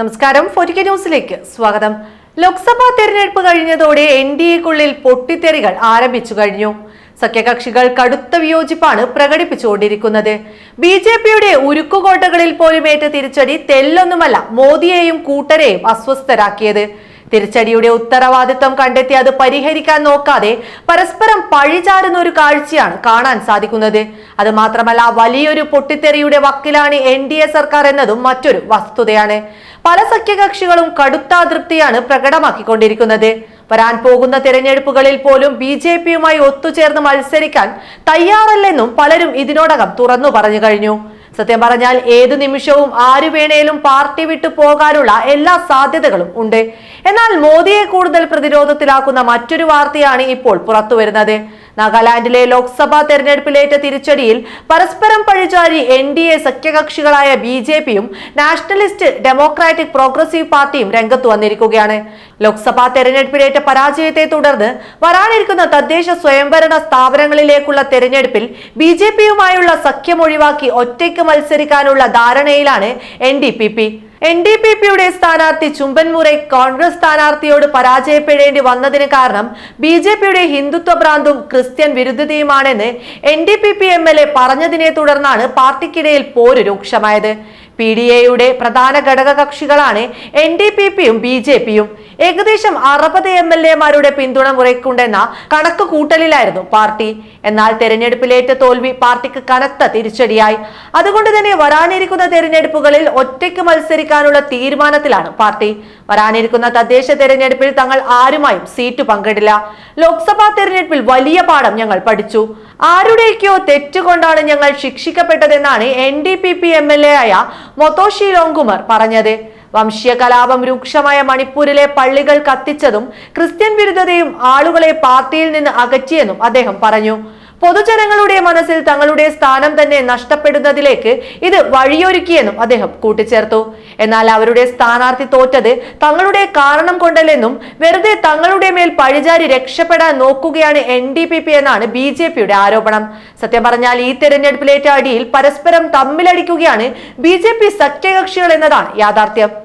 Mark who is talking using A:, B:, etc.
A: നമസ്കാരം ഫോർട്ടിക്ക ന്യൂസിലേക്ക് സ്വാഗതം ലോക്സഭാ തെരഞ്ഞെടുപ്പ് കഴിഞ്ഞതോടെ എൻ ഡി എക്കുള്ളിൽ പൊട്ടിത്തെറികൾ ആരംഭിച്ചു കഴിഞ്ഞു സഖ്യകക്ഷികൾ കടുത്ത വിയോജിപ്പാണ് പ്രകടിപ്പിച്ചുകൊണ്ടിരിക്കുന്നത് ബി ജെ പിയുടെ ഉരുക്കുകോട്ടകളിൽ ഏറ്റ തിരിച്ചടി തെല്ലൊന്നുമല്ല മോദിയെയും കൂട്ടരെയും അസ്വസ്ഥരാക്കിയത് തിരിച്ചടിയുടെ ഉത്തരവാദിത്വം കണ്ടെത്തി അത് പരിഹരിക്കാൻ നോക്കാതെ പരസ്പരം പഴിചാരുന്ന ഒരു കാഴ്ചയാണ് കാണാൻ സാധിക്കുന്നത് അത് മാത്രമല്ല വലിയൊരു പൊട്ടിത്തെറിയുടെ വക്കിലാണ് എൻ ഡി എ സർക്കാർ എന്നതും മറ്റൊരു വസ്തുതയാണ് പല സഖ്യകക്ഷികളും കടുത്ത അതൃപ്തിയാണ് പ്രകടമാക്കിക്കൊണ്ടിരിക്കുന്നത് വരാൻ പോകുന്ന തിരഞ്ഞെടുപ്പുകളിൽ പോലും ബി ജെ പിയുമായി ഒത്തുചേർന്ന് മത്സരിക്കാൻ തയ്യാറല്ലെന്നും പലരും ഇതിനോടകം തുറന്നു പറഞ്ഞു കഴിഞ്ഞു സത്യം പറഞ്ഞാൽ ഏതു നിമിഷവും ആരു വേണേലും പാർട്ടി വിട്ടു പോകാനുള്ള എല്ലാ സാധ്യതകളും ഉണ്ട് എന്നാൽ മോദിയെ കൂടുതൽ പ്രതിരോധത്തിലാക്കുന്ന മറ്റൊരു വാർത്തയാണ് ഇപ്പോൾ പുറത്തുവരുന്നത് നാഗാലാന്റിലെ ലോക്സഭാ തെരഞ്ഞെടുപ്പിലേറ്റ തിരിച്ചടിയിൽ പരസ്പരം പഴിചാരി എൻ ഡി എ സഖ്യകക്ഷികളായ ബി ജെ പിയും നാഷണലിസ്റ്റ് ഡെമോക്രാറ്റിക് പ്രോഗ്രസീവ് പാർട്ടിയും രംഗത്ത് വന്നിരിക്കുകയാണ് ലോക്സഭാ തെരഞ്ഞെടുപ്പിലേറ്റ പരാജയത്തെ തുടർന്ന് വരാനിരിക്കുന്ന തദ്ദേശ സ്വയംഭരണ സ്ഥാപനങ്ങളിലേക്കുള്ള തെരഞ്ഞെടുപ്പിൽ ബി ജെ പിയുമായുള്ള സഖ്യം ഒഴിവാക്കി ഒറ്റയ്ക്ക് മത്സരിക്കാനുള്ള ധാരണയിലാണ് N D P P N D P പിയുടെ സ്ഥാനാർത്ഥി ചുംബൻമുറെ കോൺഗ്രസ് സ്ഥാനാർത്ഥിയോട് പരാജയപ്പെടേണ്ടി വന്നതിന് കാരണം ബി ജെ പിയുടെ ഹിന്ദുത്വ ഭ്രാന്തും ക്രിസ്ത്യൻ വിരുദ്ധതയുമാണെന്ന് N D P P M L A പറഞ്ഞതിനെ തുടർന്നാണ് പാർട്ടിക്കിടയിൽ പോര് രൂക്ഷമായത് പി ഡി എയുടെ പ്രധാന ഘടക കക്ഷികളാണ് എൻ ഡി പി പിയും ബി ജെ പിയും ഏകദേശം അറുപത് എം എൽ എമാരുടെ പിന്തുണ മുറയ്ക്കുണ്ടെന്ന കണക്ക് കൂട്ടലിലായിരുന്നു പാർട്ടി എന്നാൽ തെരഞ്ഞെടുപ്പിലേറ്റ തോൽവി പാർട്ടിക്ക് കനത്ത തിരിച്ചടിയായി അതുകൊണ്ട് തന്നെ വരാനിരിക്കുന്ന തെരഞ്ഞെടുപ്പുകളിൽ ഒറ്റയ്ക്ക് മത്സരിക്കാനുള്ള തീരുമാനത്തിലാണ് പാർട്ടി വരാനിരിക്കുന്ന തദ്ദേശ തെരഞ്ഞെടുപ്പിൽ തങ്ങൾ ആരുമായും സീറ്റ് പങ്കിടില്ല ലോക്സഭാ തെരഞ്ഞെടുപ്പിൽ വലിയ പാഠം ഞങ്ങൾ പഠിച്ചു ആരുടെയൊക്കെയോ തെറ്റുകൊണ്ടാണ് ഞങ്ങൾ ശിക്ഷിക്കപ്പെട്ടതെന്നാണ് N D P P M L A ആയ മൊത്തോഷി ലോങ്കുമർ പറഞ്ഞത് വംശീയ കലാപം രൂക്ഷമായ മണിപ്പൂരിലെ പള്ളികൾ കത്തിച്ചതും ക്രിസ്ത്യൻ വിരുദ്ധതയും ആളുകളെ പാർട്ടിയിൽ നിന്ന് അകറ്റിയെന്നും അദ്ദേഹം പറഞ്ഞു പൊതുജനങ്ങളുടെ മനസ്സിൽ തങ്ങളുടെ സ്ഥാനം തന്നെ നഷ്ടപ്പെടുന്നതിലേക്ക് ഇത് വഴിയൊരുക്കിയെന്നും അദ്ദേഹം കൂട്ടിച്ചേർത്തു എന്നാൽ അവരുടെ സ്ഥാനാർത്ഥി തോറ്റത് തങ്ങളുടെ കാരണം കൊണ്ടല്ലെന്നും വെറുതെ തങ്ങളുടെ മേൽ പഴിചാരി രക്ഷപ്പെടാൻ നോക്കുകയാണ് എൻ ഡി പി പി എന്നാണ് ബി ജെ പിയുടെ ആരോപണം സത്യം പറഞ്ഞാൽ ഈ തെരഞ്ഞെടുപ്പിലേറ്റ അടിയിൽ പരസ്പരം തമ്മിലടിക്കുകയാണ് ബി ജെ പി സഖ്യകക്ഷികൾ എന്നതാണ് യാഥാർത്ഥ്യം